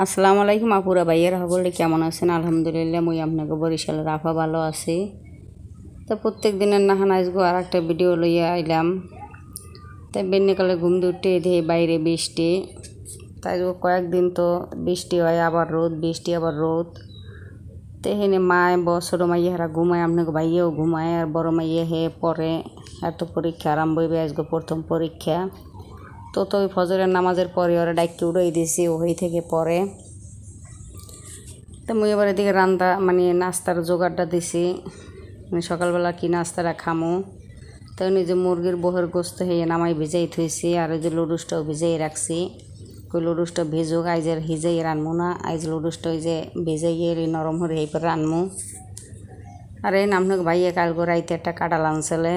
আসসালামু আলাইকুম আপুরা ভাইয়ের, সকলে কেমন আছেন? আলহামদুলিল্লাহ, মুই আপনাকে বরিশালের আফা ভালো আছি। তো প্রত্যেক দিনের নাহান আজগো আর একটা ভিডিও লইয়া আইলাম। তাই বেন্নিকালে ঘুম উঠে দিয়ে বাইরে বৃষ্টি। তাই কয়েকদিন তো বৃষ্টি হয়, আবার রোদ, বৃষ্টি, আবার রোদ। তো হেনে মায় ব ছোটো মাইয়ে হারা ঘুমায়, আপনাকে ভাইয়েও ঘুমায়, আর বড় মাইয়ে হে পরে। এত পরীক্ষা আরম্ভ হইবে আজকে প্রথম পরীক্ষা। তো তো ওই ফজরের নামাজের পরে ওরা ডাইকে উড়াই দিয়েছি, ওই থেকে পরে। তো মুই এবার এদিকে রান্না মানে নাস্তার জোগাড়টা দিছি। মানে সকালবেলা কি নাস্তাটা খামো? তো ওই যে মুরগির বহের গোস্ত হয়ে নামাই ভিজাই থুইছি, আর ওই যে লুডুসটাও ভিজাই রাখছি। ওই লুডুসটা ভিজুক, আইজের হিজাই রানমু না, আইজ লুডুসটা ওই যে ভেজাইয়ে নরম হয়ে এই পর রানমু। আর এই নামনক ভাইয়ে কালগো রাইতে একটা কাটাল আনছিলে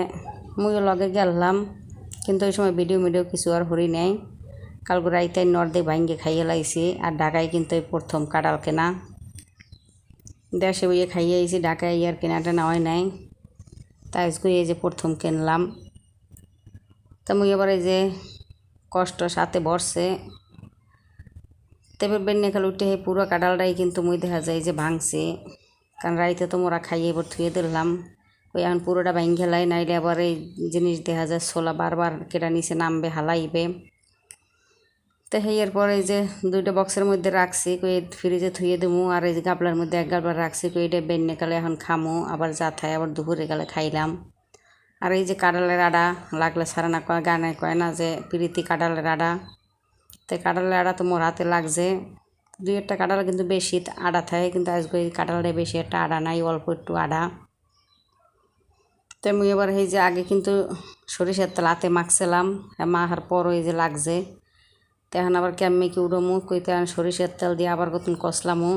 মুইও লগে গেলাম কিন্তু ওই সময় ভিডিও মিডিও কিছু আর হরি নাই। কালগো রাইতে নর্দে ভাঙ্গে খাইয়ে লাইছি, আর ঢাকায় কিন্তু এই প্রথম কাটাল কেনা। দেশে বইয়ে খাইয়ে আইছি, ঢাকায় আর কেনাটা নেওয়াই নাই। তাই আজকে এই যে প্রথম কিনলাম। তা মুই এবার এই যে কষ্ট সাথে বসছে তেবার বেন্নে খাল উঠে এই পুরো কাঁঠালটাই কিন্তু মুই দেখা যায় যে ভাঙছে। কারণ রাইতে তো মোরা খাইয়ে এবার থুয়ে দিলাম। ওই এখন পুরোটা ভাঙ খেলাই নাইলে আবার এই জিনিস দেখা যায়, ছোলা বারবার কেটা নিচে নামবে, হালাইবে। তো হেয়ার এই যে দুইটা বক্সের মধ্যে রাখছি, কই ফ্রিজে থুয়ে দেবো আর এই গাবলার মধ্যে এক গাবলা রাখছি, কই এটা বেন্নে কালে এখন খামো, আবার যা থাই আবার দুপুরে গেলে খাইলাম। আর এই যে কাঁঠালের আডা, লাগলে সারা না কয়, গানে কয় না যে প্রীতি কাঁঠালের আডা। তো কাঁঠালের আডা তো মোর হাতে লাগছে। দুই একটা কাঁঠাল কিন্তু বেশি আডা থাকে, কিন্তু আজকে কাঁঠালটা বেশি একটা আডা নাই, অল্প একটু আডা। তো আমি এবার এই যে আগে কিন্তু সরিষার তেল হাতে মাখছিলাম মাখার পর ওই যে লাগছে। তো এখন আবার কেমনি কি উড়মু কই আমি সরিষার তেল দিয়ে আবার কতন কষলামু।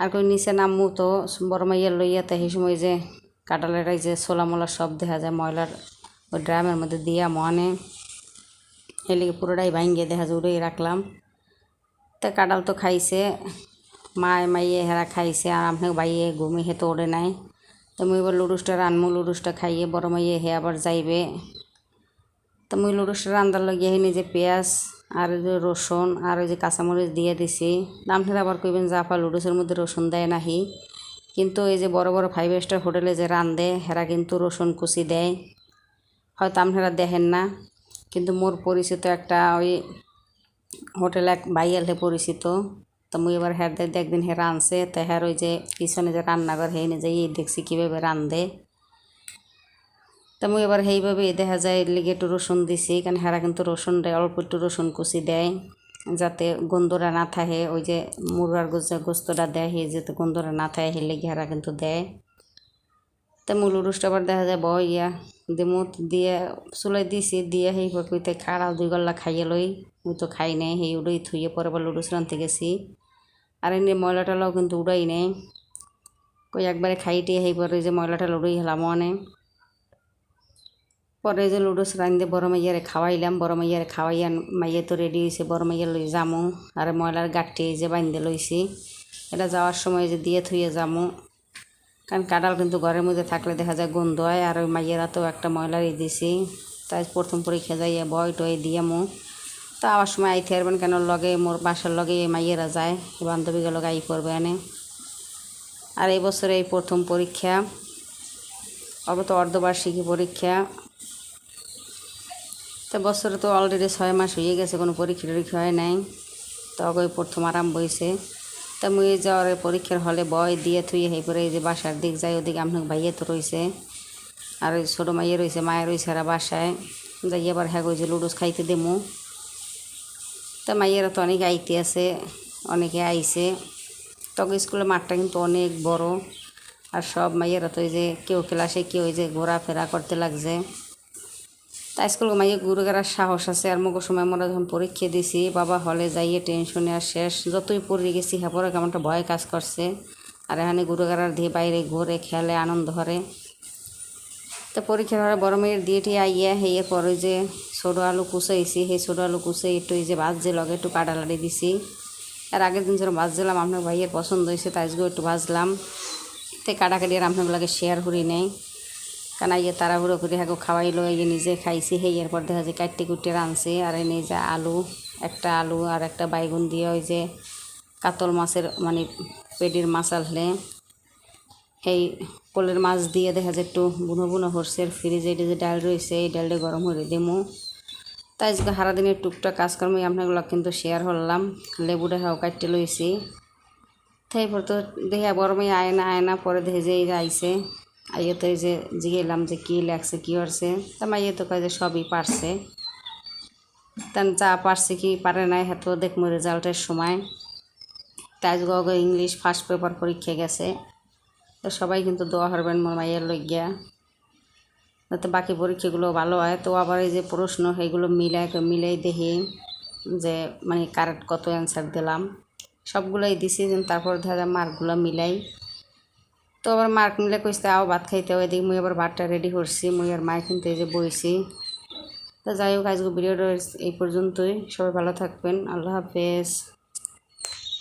আর কই নিচে নামমু তো, বড় মাইয়ার লইয়া তো সেই সময় যে কাঁঠালের এই যে ছোলা মোলা সব দেখা যায়, ময়লার ওই ড্রামের মধ্যে দিয়া মনে এলিগে পুরোটাই ভাঙ্গে দেখা যায়, উড়েই রাখলাম। তো কাঁঠাল তো খাইছে, মায় মাইয়ে হেরা খাইছে, আর আপনাকে বাইয়ে ঘুমি হে তো ওড়ে নাই। তো মুই এবার লুডুসটা রানমু লুডুসটা খাইয়ে বড় মাইয়ে হে আবার যাইবে। তো মুই লুডুসটা রান্দার লাগিয়ে হে নিজে পেঁয়াজ আর ওই যে রসুন আর ওই যে কাঁচামরিচ দিয়ে দিছি। আপনারা আবার কইবেন জাফা লুডুসের মধ্যে রসুন দেয় নাহি। কিন্তু এই যে বড় বড় ফাইভ স্টার হোটেলে যে রান্ধে হেরা কিন্তু রসুন কুচি দেয়। হয়তো আপনারা দেখেন না। কিন্তু মোর পরিচিত একটা ওই হোটেল এক বাইয়ালে পরিচিত তো মুই এবার হ্যার দিয়ে একদিন হে রাঁধছে তো হ্যার ওই যে পিছনে যে রান্নাঘর হে যে এই দেখছি কীভাবে রান্ধে তো মুই এবার সেইভাবে দেখা যায় লিগে একটু রসুন দিছি, কারণ হেরা কিন্তু রসুন দেয় অল্প একটু রসুন কুচি দেয়, যাতে গন্ধটা না থাকে। ওই যে গোস্ত গোস্তটা দেয় সেই যাতে গন্ধটা না থাকে সেই লেগে হেরা কিন্তু দেয়। তো মূল উরুসটা আবার দেখা যায় বয়, ইয়া দিমু দিয়ে চুলাই দিছি, দিয়ে সেই কইতে খাড়া দুই গল্লা খাইয়ে লই। মুই তো খাই নাই সেই উড়াই থুয়ে পরে আবার লুডুস রানতে গেছি। আর এমনি ময়লা টলাও কিন্তু উড়াই নেই কই একবারে খাইতে সেই পরে যে ময়লাটা উড়াই হেলাম অনে। পরে যে লুডুস রান্ধে বড় মাইয়ারে খাওয়াইলাম, বড় মাইয়ারে খাওয়াইয়া মাইয়া তো রেডি হয়েছে বড় মাইয়া লই যামু। আর ময়লার গাঠটি যে বান্ধে লইছি, এটা যাওয়ার সময় যে দিয়ে থুয়ে যামু। কারণ কাঁঠাল কিন্তু ঘরের মধ্যে থাকলে দেখা যায় গন্ধ হয়, আর ওই মাইয়েরা তো একটা ময়লারই দিছি, তাই প্রথম পরীক্ষা যাইয়ে বয় টয় দিয়ে মু। তা আবার সময় আইতে পারবেন কেন? লগে মোর বাসার লগে মাইয়েরা যায় বান্ধবীগুলো আই করবে এনে। আর এই বছরে এই প্রথম পরীক্ষা অল্প তো অর্ধবার্ষিকী পরীক্ষা। তো বছরে তো অলরেডি ছয় মাস হয়ে গেছে, কোনো পরীক্ষা টরীক্ষা হয় নাই। তো ওই প্রথম আরাম বইছে তা মুই যাওয়ার পরীক্ষার হলে বয় দিয়ে থুয়ে হেই করে এই যে বাসার দিক যাই, ওদিকে আপনার ভাইয়ে তো রয়েছে আর ওই ছোটো মাইয়ে রয়েছে মায়ের রয়েছে আর বাসায়। যাই এবার হ্যাঁ ওই লুডুস খাইতে দেমু। তা মাইয়েরা তো অনেক আইতে আছে, অনেকে আইছে। তখন স্কুলের মাঠটা কিন্তু অনেক বড়, আর সব মাইয়েরা তো ওই যে কেউ ক্লাসে কেউ ওই যে ঘোরাফেরা করতে লাগছে। তা স্কুল মাইয়ে ঘুরে গেরার সাহস আছে, আর মুখের সময় আমরা যখন পরীক্ষা দিছি, বাবা হলে যাইয়ে টেনশনে আর শেষ। যতই পড়ে গেছি হ্যাঁ কেমনটা ভয় কাজ করছে। আর এখানে ঘুরে গেরার দিয়ে বাইরে ঘুরে খেলে আনন্দ হরে তো পরীক্ষার হলে বড় মেয়ের দিয়ে টিয়ে আইয়া হেয়ে পরে যে ছোটো আলু কুচাইছি, সেই ছোটো আলু কুচাই একটু এই যে ভাজছে লগে একটু কাটালাড়ি দিছি। আর আগের দিন যেন ভাজছিলাম আপনার ভাইয়ের পছন্দ হয়েছে, তাই একটু ভাজলাম তো কাটাকাটি আর আপনার লাগে শেয়ার করি নেই। কারণ ইয়ে তাড়াহুড়ো করে হ্যাঁ খাওয়াইলো এই নিজে খাইছি সেই এরপর দেখা যায় কাটতে কুটে রাঁধছে। আর এই যে আলু, একটা আলু আর একটা বাইগুন দিয়ে ওই যে কাতল মাছের মানে পেটির মাছ আনলে। এই পোলের মাছ দিয়ে দেখা যায় একটু বুনো বুনো হরসের ফ্রিজে এটা যে ডাল রয়েছে, এই ডালটা গরম করে দিমু। তাই আজকে সারাদিনের টুকটাক কাজকর্ম আপনাগুলো কিন্তু শেয়ার করলাম লেবুটা হাও কাটতে লইছি। তারপর তো দেখে গরমে আয় না আয় না, পরে দেখে যে এই যে আইসে আইয়ে তো এই যে জিগেলাম যে কী লাগছে, কী করছে তা মাইয়ে তো কয় যে সবই পারছে। তেন যা পারছে কি পারে নাই হয়তো দেখব রেজাল্টের সময়। তাই আজকে ইংলিশ ফার্স্ট পেপার পরীক্ষা গেছে। তো সবাই কিন্তু দোয়া হারবেন মোর মাইয়ের লইগিয়া, যাতে বাকি পরীক্ষাগুলো ভালো হয়। তো আবার এই যে প্রশ্ন সেগুলো মিলাই মিলাই দেখি যে মানে কারেক্ট কত অ্যান্সার দিলাম। সবগুলোই দিছি তারপর যায় মার্কগুলো মিলাই। তো আবার মার্ক মিলে কইতে আও ভাত খাইতে হয় এদিকে, মুই আবার ভাতটা রেডি করছি, মুই আর মায়ের কিন্তু এই যে বইছি। তো যাই হোক, আজকে ভিডিওটা এই পর্যন্তই। সবাই ভালো থাকবেন, আল্লাহ হাফেজ।